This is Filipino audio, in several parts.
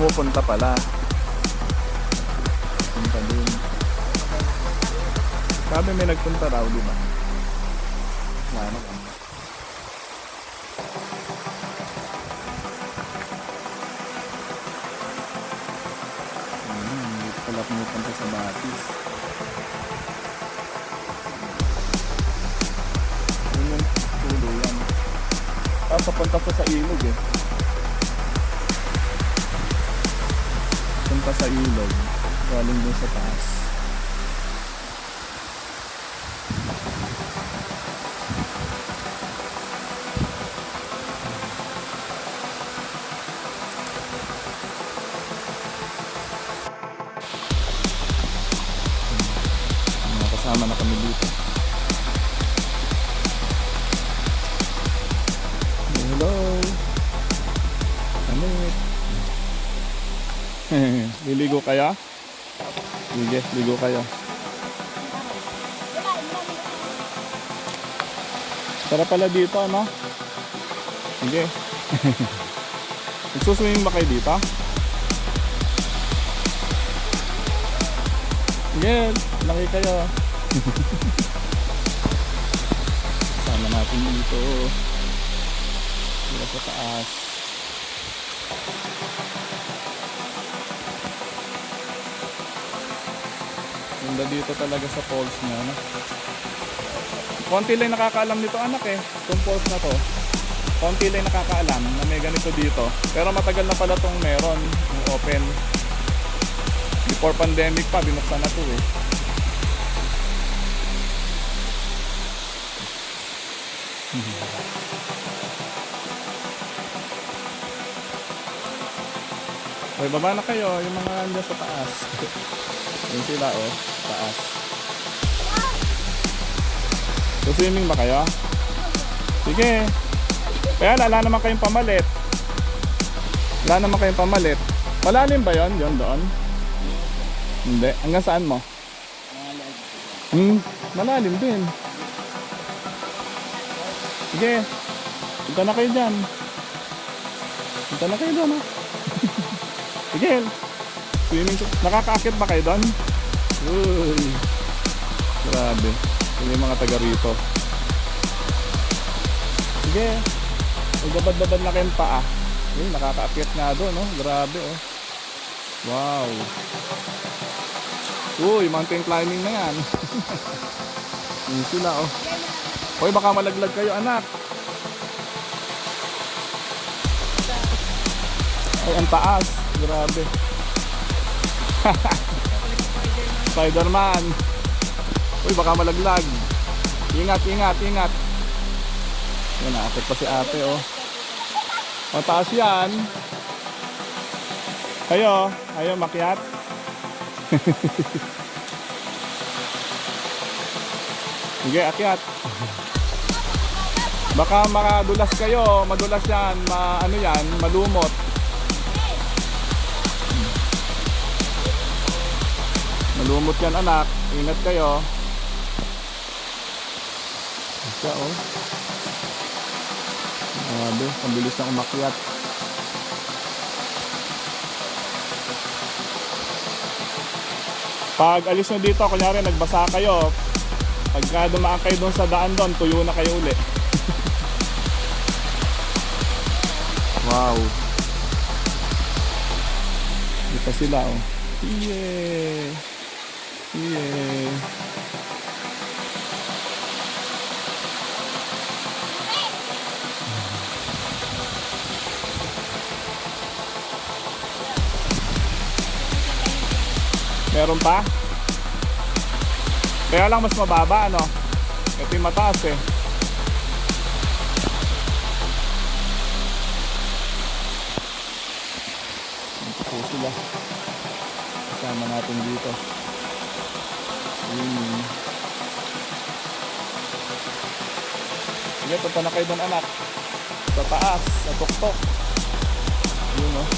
Pumupunta pala. Punta dun. Sabi may nagpunta raw, di ba? Wala naman. Hmm, dito pala pumupunta sa Batis. Yun yung tulo yan. Ah, papunta po sa ilog eh. Punta sa ilog. Galing dun sa taas. Kaya? Sige, ligo kayo. Sarap pala dito, ano? Sige. Nagsuswimming ba kayo dito? Sige, laki kayo. Sama natin dito. Dito sa taas. Ganda dito talaga sa falls niya, no? Konti lang nakakaalam nito anak eh, itong falls na to. Konti lang nakakaalam na may ganito dito. Pero matagal na pala tong meron, yung open. Before pandemic pa, binuksan na to eh. Okay, baba na kayo, yung mga andyan sa taas. Yun sila oh, taas. So swimming ba kayo? Sige. Kaya wala naman kayong pamalit. Wala naman kayong pamalit. Malalim ba yon yon doon? Hindi. Hanggang saan mo? Hmm, malalim din. Sige. Punta na kayo dyan. Punta na kayo doon ha. Sige. Swimming to. Nakakaakit ba kayo doon? Uy. Grabe. Yun yung mga taga rito. Sige. Magbabad-babad na kayong paa. Uy, nakakaakit nga doon, no? Grabe, oh. Wow. Uy, mountain climbing na yan. Yun sila, oh. Uy, baka malaglag kayo, anak. Ay, ang taas. Grabe. Spider-Man. Uy, baka malaglag. Ingat, ingat, ingat. Yan, naakit pa si ate, oh. Mataas yan. Kayo, ayaw makiat. Sige, akyat. Baka makadulas kayo, madulas yan, ma ano yan, malumot. Malumot yan anak, ingat kayo. Siya oh. Grabe, ang bilis na umakyat. Pag alis nyo dito, kunyari nagbasa kayo, pagka dumaan kayo doon sa daan doon, tuyo na kayo uli. wow. Dito sila oh. Yeah. Yeah. Meron pa? Kaya lang mas mababa ano? Ito yung mataas eh. Ito sila. Kasama natin dito. Swimming. Sige, punta na kayo doon anak. Sa taas, sa tuktok. Yun oh.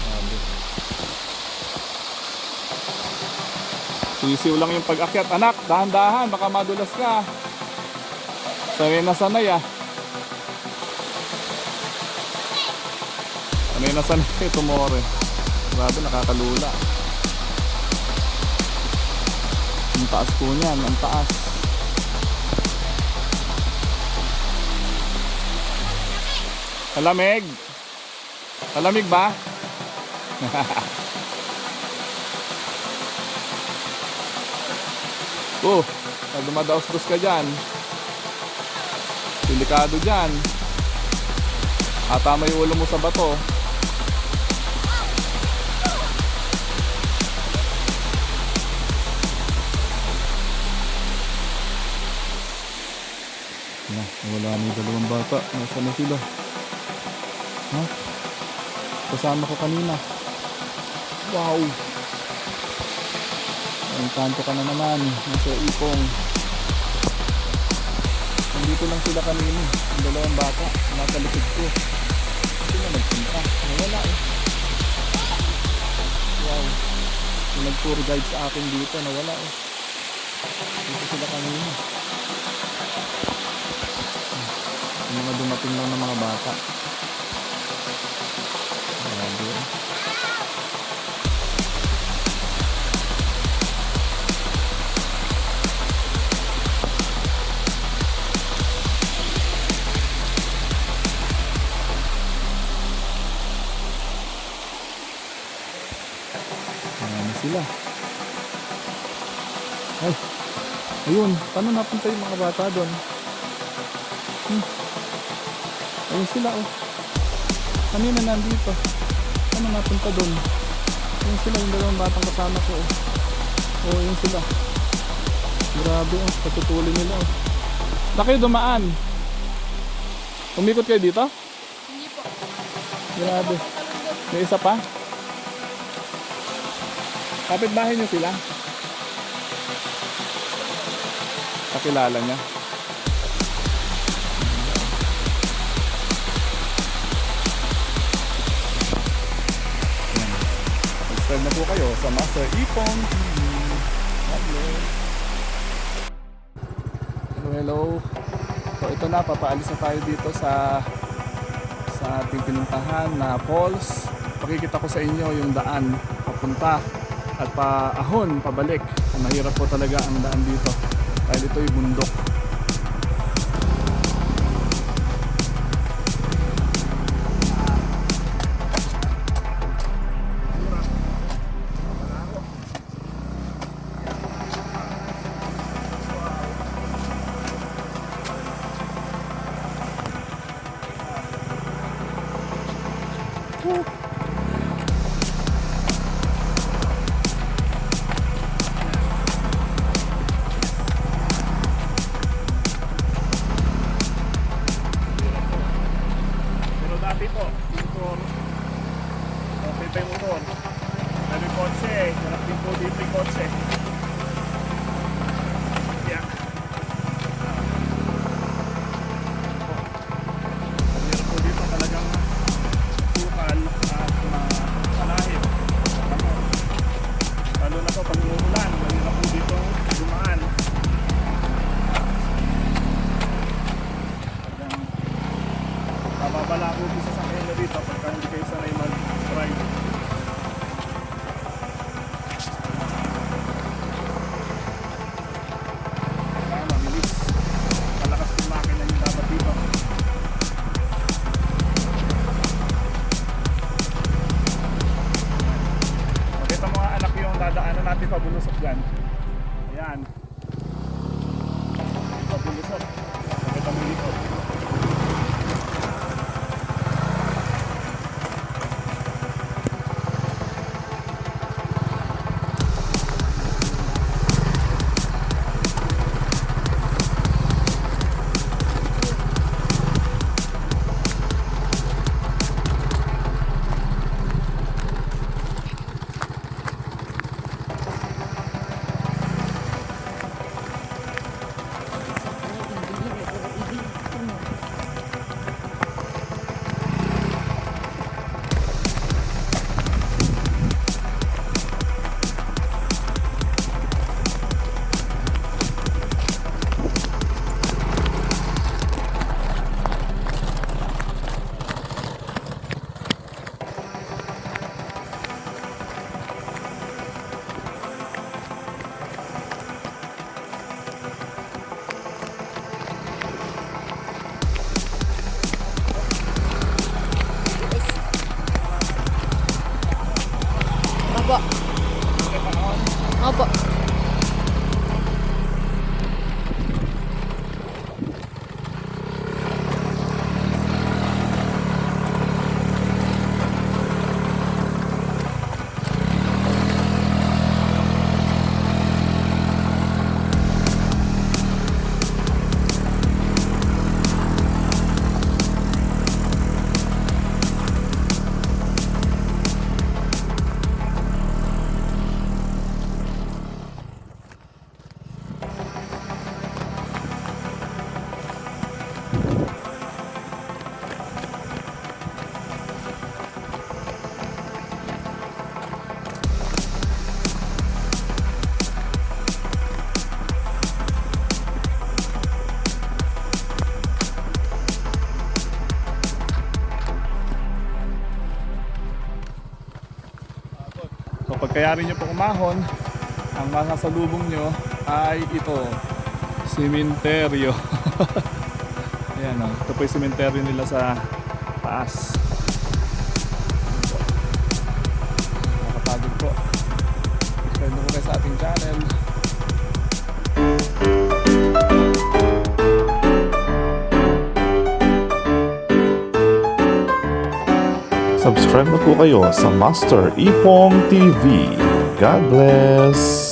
Grabe. Sisiw lang yung pag-akyat. Anak, dahan-dahan, baka madulas ka. Sanay na sanay ah. Sanay na sanay tumore. Grabe, nakakalula. Ang taas po niyan, ang taas. Kalamig. Kalamig ba? oh, pag dumadaos-dos ka dyan, delikado dyan. Atama yung ulo mo sa bato. Na, wala na yung dalawang bata. Nasaan na sila? Ha? Kasama ko kanina. Wow! Ang kanto ka na naman. Nasa ipong. Nandito lang sila kanina. Ang dalawang bata. Nasa likod ko. Hindi na nagpunta. Nawala eh. Wow. Yung nag-tour guide sa akin dito. Nawala eh. Dito sila kanina. Yung mga dumating lang ng mga bata. Grabe. Ayan sila. Ay, ayun, paano napunta yung mga bata doon? Hmm. Ayun sila oh. Kanina nandito. Paano napunta doon? Ayun sila, yung dalawang batang kasama ko oh. Oh, ayun sila. Grabe oh, patutulin nila oh. Kayo dumaan. Umikot kayo dito? Hindi po. Grabe. May isa pa? Kapit-bahay niyo sila? Kakilala niya? Subscribe na po kayo sa Master Ipon TV. Bless. Hello, hello. So ito na, papaalis na tayo dito sa sa ating pinuntahan na falls. Pakikita ko sa inyo yung daan papunta at paahon, pabalik. Mahirap po talaga ang daan dito dahil ito'y bundok. Pero kaya rin nyo po umahon, ang masasalubong nyo ay ito, simenteryo. Ayan o, ito po yung simenteryo nila sa taas. Nakapagod po. Subscribe na po sa ating channel. Subscribe na po kayo sa Master Ipong TV. God bless!